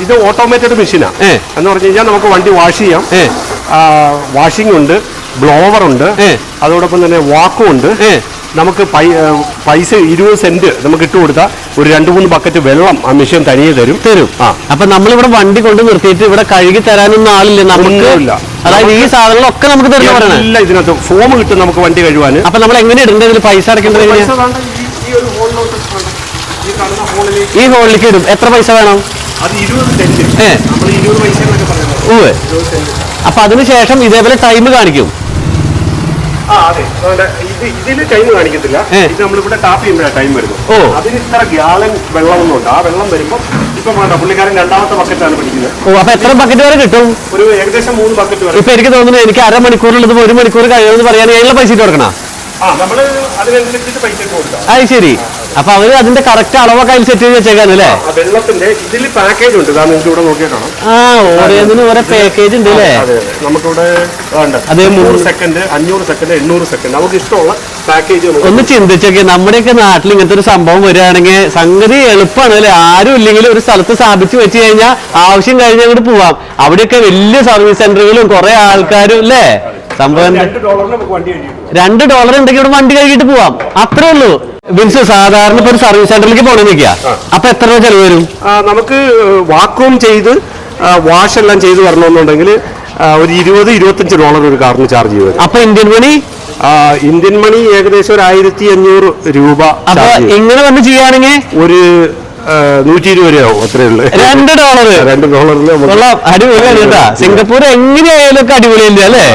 ഇത് ഓട്ടോമേറ്റഡ് മെഷീനാണ് എന്ന് പറഞ്ഞു കഴിഞ്ഞാൽ നമുക്ക് വണ്ടി വാഷ് ചെയ്യാം. വാഷിംഗ് ഉണ്ട് ബ്ലോവർ ഉണ്ട്. അതോടൊപ്പം തന്നെ വാക്കും ഉണ്ട്. നമുക്ക് പൈസ ഇരുപത് സെന്റ് നമുക്ക് ഇട്ട് കൊടുത്താൽ ഒരു രണ്ട് മൂന്ന് ബക്കറ്റ് വെള്ളം ആ മെഷീൻ തനിയെ തരും. തരും. ആ. അപ്പൊ നമ്മളിവിടെ വണ്ടി കൊണ്ട് നിർത്തിയിട്ട് ഇവിടെ കഴുകി തരാനൊന്നും ആളില്ല. നമുക്കില്ല അതായത് ഈ സാധനങ്ങളൊക്കെ നമുക്ക് തരുന്ന എല്ലാം ഇതിനകത്ത് ഫോം കിട്ടും നമുക്ക് വണ്ടി കഴുകാൻ. അപ്പൊ നമ്മൾ എങ്ങനെ ഇടേണ്ടത് പൈസ അടക്കേണ്ടത് ഈ- ഹോളിലേക്ക് ഇടും. എത്ര പൈസ വേണം? ഏ. ഉവ്വ്. അപ്പൊ അതിനുശേഷം ഇതേപോലെ ടൈം കാണിക്കും. ഇതിൽ ടൈം കാണിക്കത്തില്ല. ഏ. ഇത് നമ്മളിവിടെ ടാപ്പ് ചെയ്യുമ്പോഴാണ് ടൈം വരുന്നത്. ഓ. അതിന് ഇത്ര ഗ്യാലൻ വെള്ളമൊന്നുണ്ട്. ആ വെള്ളം വരുമ്പോൾ ഇപ്പം വേണ്ട പുള്ളിക്കാരൻ രണ്ടാമത്തെ ബക്കറ്റാണ് പിടിക്കുന്നത്. ഓ അപ്പൊ എത്ര ബക്കറ്റ് വരെ കിട്ടും? ഒരു ഏകദേശം മൂന്ന് ബക്കറ്റ് വരെ. ഇപ്പൊ എനിക്ക് തോന്നുന്നു എനിക്ക് അരമണിക്കൂറിലുള്ളത് ഒരു മണിക്കൂർ കഴിയുമെന്ന് പറയാൻ അതിനുള്ള പൈസ കൊടുക്കണം? ആ നമ്മൾ അതിനനുസരിച്ചിട്ട് പൈസ ഇട്ട് കൊടുക്കാം. അത് ശരി. അപ്പൊ അവർ അതിന്റെ കറക്റ്റ് അളവൊക്കെ അതിൽ സെറ്റ് ചെയ്ത് വെച്ചേക്കാണ് അല്ലേ? ആ വെള്ളത്തിന്റെ ഇതിൽ പാക്കേജ് ഉണ്ട്. നിങ്ങൾക്ക് ഇവിടെ നോക്കിയിട്ടാണ് ആ ഓരോന്നിനും ഓരോ പാക്കേജ് ഉണ്ട് അല്ലേ? നമുക്കിവിടെ അതേ നൂറ് സെക്കൻഡ് അഞ്ഞൂറ് സെക്കൻഡ് എണ്ണൂറ് സെക്കൻഡ് നമുക്ക് ഇഷ്ടമുള്ള പാക്കേജ് ഒന്ന് ചിന്തിച്ചൊക്കെ. നമ്മുടെയൊക്കെ നാട്ടിൽ ഇങ്ങനത്തെ ഒരു സംഭവം വരികയാണെങ്കിൽ സംഗതി എളുപ്പമാണ് അല്ലെ? ആരും ഇല്ലെങ്കിലും ഒരു സ്ഥലത്ത് സ്ഥാപിച്ചു വെച്ച് കഴിഞ്ഞാൽ ആവശ്യം കഴിഞ്ഞാൽ അങ്ങോട്ട് പോവാം. അവിടെയൊക്കെ വലിയ സർവീസ് സെന്ററുകളും കുറെ ആൾക്കാരും അല്ലേ? സംഭവം രണ്ട് ഡോളർ ഉണ്ടെങ്കിൽ ഇവിടെ വണ്ടി കഴുകിയിട്ട് പോവാം. അത്രേ ഉള്ളൂ. ബിൻസ് സാധാരണ ഇപ്പൊ ഒരു സർവീസ് സെന്ററിലേക്ക് പോകണമെന്ന് നിൽക്കുക. അപ്പൊ എത്ര രൂപ ചെലവ് വരും? നമുക്ക് വാക്വം ചെയ്ത് വാഷ് എല്ലാം ചെയ്ത് വരണമെന്നുണ്ടെങ്കിൽ ഒരു ഇരുപത് ഇരുപത്തഞ്ച് ഡോളർ ഒരു കാറിന് ചാർജ് ചെയ്യും അപ്പൊ ഇന്ത്യൻ മണി? ഇന്ത്യൻ മണി ഏകദേശം ഒരു ആയിരത്തി അഞ്ഞൂറ് രൂപ അപ്പൊ. ഇങ്ങനെ വന്ന് ചെയ്യുകയാണെങ്കിൽ ഒരു നൂറ്റി ഇരുപത് രൂപയാവും അത്രേ ഉള്ളൂ. രണ്ട് ഡോളർ രണ്ട് ഡോളറിൽ അടിപൊളിയാണ് കേട്ടാ. സിംഗപ്പൂർ എങ്ങനെയായാലും ഒക്കെ അടിപൊളിയല്ലേ അല്ലേ?